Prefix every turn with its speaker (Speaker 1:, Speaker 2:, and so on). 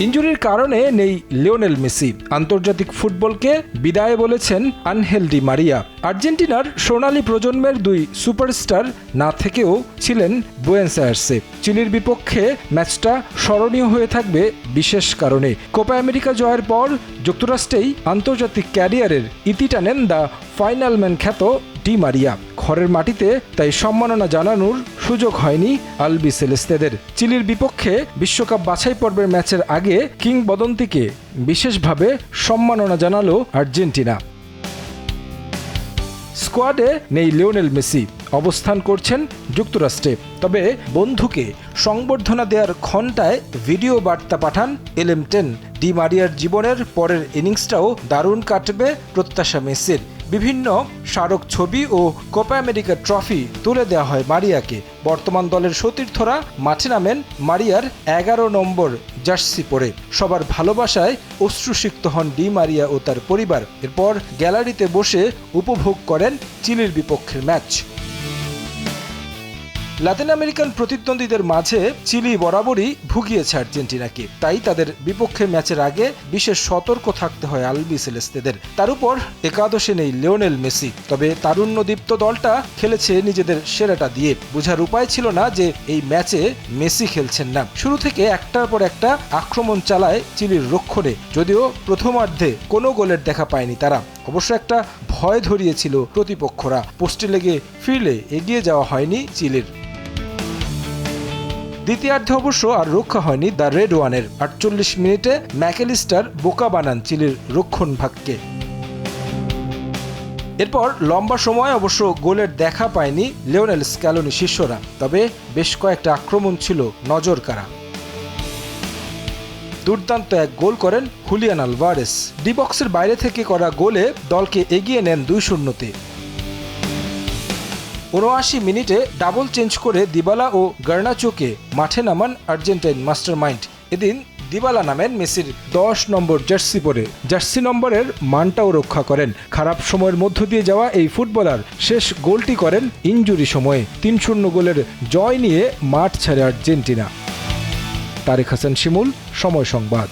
Speaker 1: ইঞ্জুরির কারণে নেই Lionel Messi. আন্তর্জাতিক ফুটবলকে বিদায় বলেছেন আনহেল ডি মারিয়া। আর্জেন্টিনার সোনালী প্রজন্মের দুই সুপারস্টার না থেকেও ছিলেন বুয়েন্স আয়ার্সে। চিলির বিপক্ষে ম্যাচটা স্মরণীয় হয়ে থাকবে বিশেষ কারণে। কোপা আমেরিকা জয়ের পর যুক্তরাষ্ট্রেই আন্তর্জাতিক ক্যারিয়ারের ইতি টানেন দ্য ফাইনাল ম্যান খ্যাত ডি মারিয়া। ঘরের মাটিতে, তাই সম্মাননা জানানোর সুযোগ হয়নি আলবি সেলেস্তেদের। চিলির বিপক্ষে বিশ্বকাপ বাছাই পর্বের ম্যাচের আগে কিংবদন্তিকে বিশেষভাবে সম্মাননা জানালো আর্জেন্টিনা। স্কোয়াডে নেই লিওনেল মেসি। অবস্থান করছেন যুক্তরাষ্ট্রে। তবে বন্ধুকে সংবর্ধনা দেওয়ার ঘণ্টায় ভিডিও বার্তা পাঠান এলএম টেন। ডি মারিয়ার জীবনের পরের ইনিংসটাও দারুণ কাটবে প্রত্যাশা মেসির। বিভিন্ন স্মারক ছবি ও কোপা আমেরিকা ট্রফি তুলে দেওয়া হয় মারিয়াকে। বর্তমান দলের সতীর্থরা মাঠে নামেন মারিয়ার এগারো নম্বর জার্সি পরে। সবার ভালোবাসায় অশ্রুসিক্ত হন ডি মারিয়া ও তার পরিবার। এরপর গ্যালারিতে বসে উপভোগ করেন চিলির বিপক্ষের ম্যাচ। লাতিন আমেরিকান প্রতিদ্বন্দ্বীদের মাঝে চিলি বরাবরই ভুগিয়েছে আর্জেন্টিনাকে তাই তাদের বিপক্ষে ম্যাচের আগে বিশেষ সতর্ক থাকতে হয় আলবি সেলেস্তেদের। তার উপর একাদশে নেই লিওনেল মেসি। তবে তারুণ্যদীপ্ত দলটা খেলেছে নিজেদের সেরাটা দিয়ে। বোঝার উপায় ছিল না যে এই ম্যাচে মেসি খেলছেন না। শুরু থেকে একটার পর একটা আক্রমণ চালায় চিলির রক্ষণে। যদিও প্রথমার্ধে কোনো গোলের দেখা পায়নি তারা। অবশ্য একটা ভয় ধরিয়েছিল প্রতিপক্ষরা। পোস্টে লেগে ফিরলে এগিয়ে যাওয়া হয়নি চিলির। দ্বিতীয়ার্ধে অবশ্য আর রক্ষা হয়নি দ্য রেড ওয়ানের। আটচল্লিশ মিনিটে ম্যাকেলিস্টার বোকা বানান চিলির রক্ষণ ভাগকে। এরপর লম্বা সময় অবশ্য গোলের দেখা পায়নি লিওনেল স্ক্যালোনি শিষ্যরা, তবে বেশ কয়েকটা আক্রমণ ছিল নজর কারা দুর্দান্ত এক গোল করেন হুলিয়ান আলভারেস। ডি বক্সের বাইরে থেকে করা গোলে দলকে এগিয়ে নেন দুই শূন্যতে। উনআশি মিনিটে ডাবল চেঞ্জ করে দিবালা ও গার্নাচোকে মাঠে নামান আর্জেন্টাইন মাস্টার মাইন্ড এদিন দিবালা নামেন মেসির দশ নম্বর জার্সি পরে। জার্সি নম্বরের মানটাও রক্ষা করেন। খারাপ সময়ের মধ্য দিয়ে যাওয়া এই ফুটবলার শেষ গোলটি করেন ইঞ্জুরি সময়ে। তিন শূন্য গোলের জয় নিয়ে মাঠ ছাড়ে আর্জেন্টিনা। তারেক হাসান শিমুল, সময় সংবাদ।